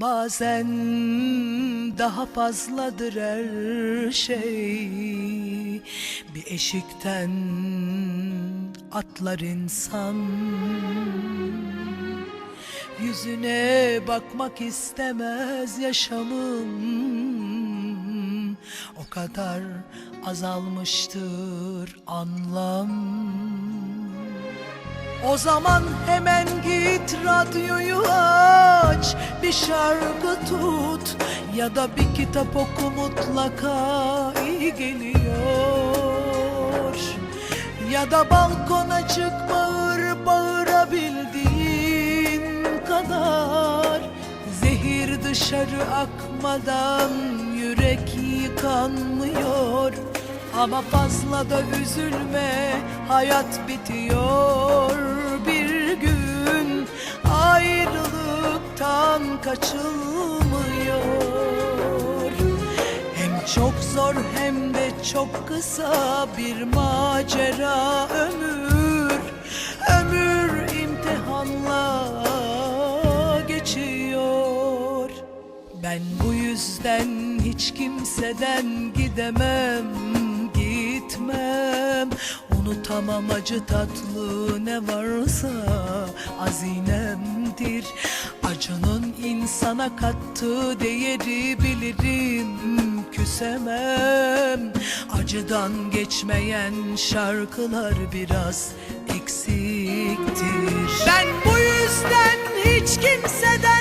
Bazen daha fazladır her şey. Bir eşikten atlar insan. Yüzüne bakmak istemez yaşamım. O kadar azalmıştır anlam o zaman hemen git radyoyu aç Bir şarkı tut ya da bir kitap oku mutlaka iyi geliyor. Ya da balkona çık bağır bağırabildiğin kadar. Zehir dışarı akmadan yürek yıkanmıyor ama fazla da üzülme hayat bitiyor bir gün. Ayrılıktan kaçılmıyor. Hem çok zor hem de çok kısa bir macera ömür. Ömür imtihanla geçiyor. Ben bu yüzden hiç kimseden gidemem, gitmem Unutamam acı tatlı ne varsa azinemdir. Acının insana kattığı değeri bilirim küsemem. Acıdan geçmeyen şarkılar biraz eksiktir. Ben bu yüzden hiç kimseden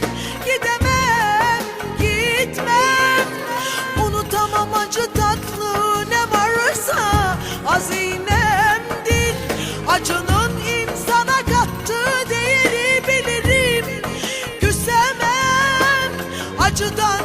acıdan geçmeyen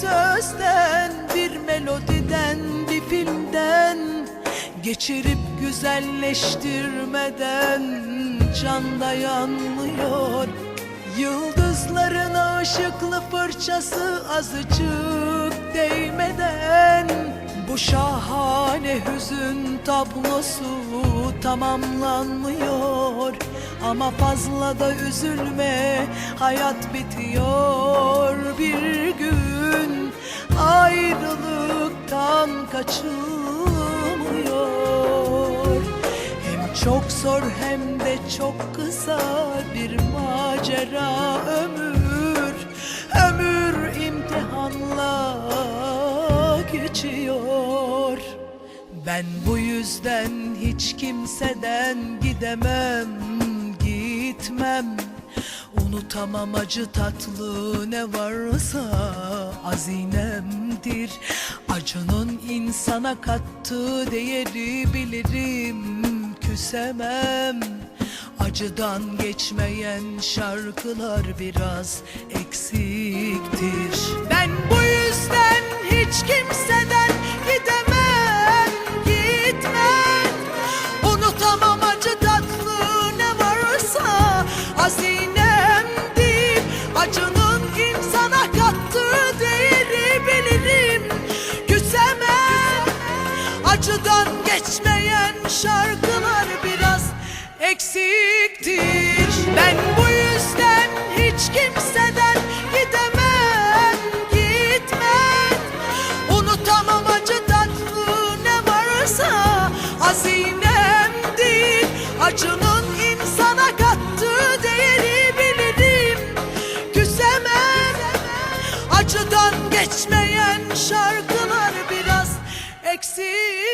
sözden, bir melodiden, bir filmden Geçirip güzelleştirmeden can dayanmıyor Yıldızların ışıklı fırçası azıcık değmeden Bu şahane hüzün tablosu tamamlanmıyor. Ama fazla da üzülme hayat bitiyor bir gün. Ayrılıktan kaçılmıyor Hem çok zor hem de çok kısa bir macera ömür ben bu yüzden hiç kimseden gidemem, gitmem. Unutamam acı tatlı ne varsa azinemdir Acının insana kattığı değeri bilirim küsemem. Acıdan geçmeyen şarkılar biraz eksiktir. Ben bu eksiktir Ben bu yüzden hiç kimseden gidemem, gitmem. Unutamam acı tatlı ne varsa hazinemdir Acının insana kattığı değeri bilirim. Küsemem. Acıdan geçmeyen şarkılar biraz eksik